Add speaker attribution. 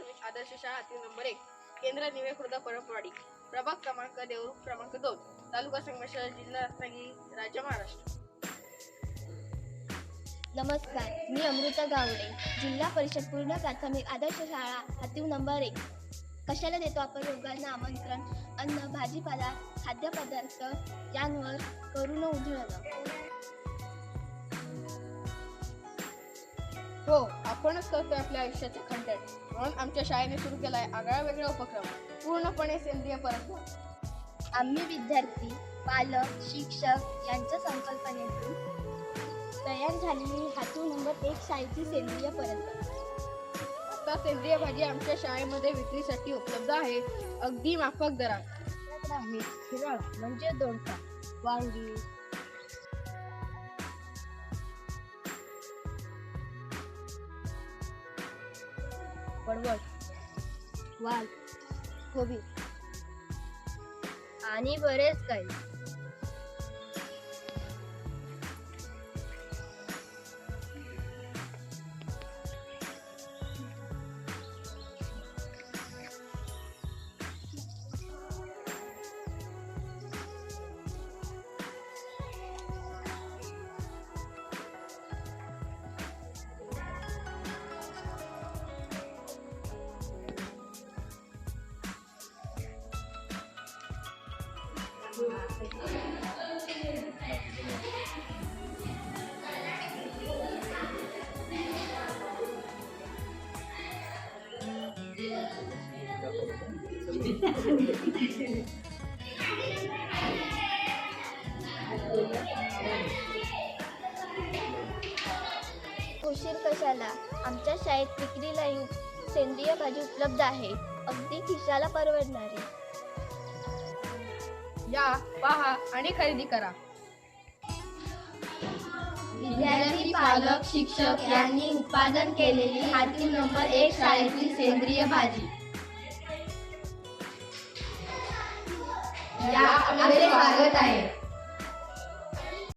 Speaker 1: प्राथमिक आदर्श शाळा हाती नंबर एक केंद्र निवे खुर्द परपवाडी प्रभाग क्रमांक देवरूख क्रमांक दोन तालुका संगमेश्वर जिल्हा रत्नागिरी राज्य महाराष्ट्र.
Speaker 2: नमस्कार मी अमृता गावडे जिल्हा परिषद पूर्ण प्राथमिक आदर्श शाळा हातीव नंबर एक. कशाला देतो आपण रोगांना आमंत्रण? अन्न भाजीपाला खाद्यपदार्थ यांवर करून उधळणं
Speaker 1: हो आपणच करतोय आपल्या आयुष्याचे कंटेंट म्हणून आमच्या शाळेने सुरू केलाय आगळा वेगळा उपक्रम. पूर्णपणे सेंद्रिय परत
Speaker 2: आम्ही विद्यार्थी पालक शिक्षक यांच्या संकल्पनेतून तयार झालेली हातू नंबर एक शाळेची सेंद्रिय परंपरा
Speaker 1: आता सेंद्रिय भाजी आमच्या शाळेमध्ये विक्रीसाठी उपलब्ध आहे. अगदी माफक दरात.
Speaker 2: आहे हिरळ म्हणजे दोडका वांगी पडवळ वाल कोबी आणि बरेच काही. उशीर कशाला? आमच्या शाळेत विक्रीला सेंद्रिय भाजी उपलब्ध आहे. अगदी खिशाला परवडणारी.
Speaker 1: या पहा आणि खरेदी करा.
Speaker 2: विद्यार्थी पालक शिक्षक यांनी उत्पादन केलेली हाती नंबर एक शाळेतील सेंद्रिय भाजी.
Speaker 1: या आपले स्वागत आहे.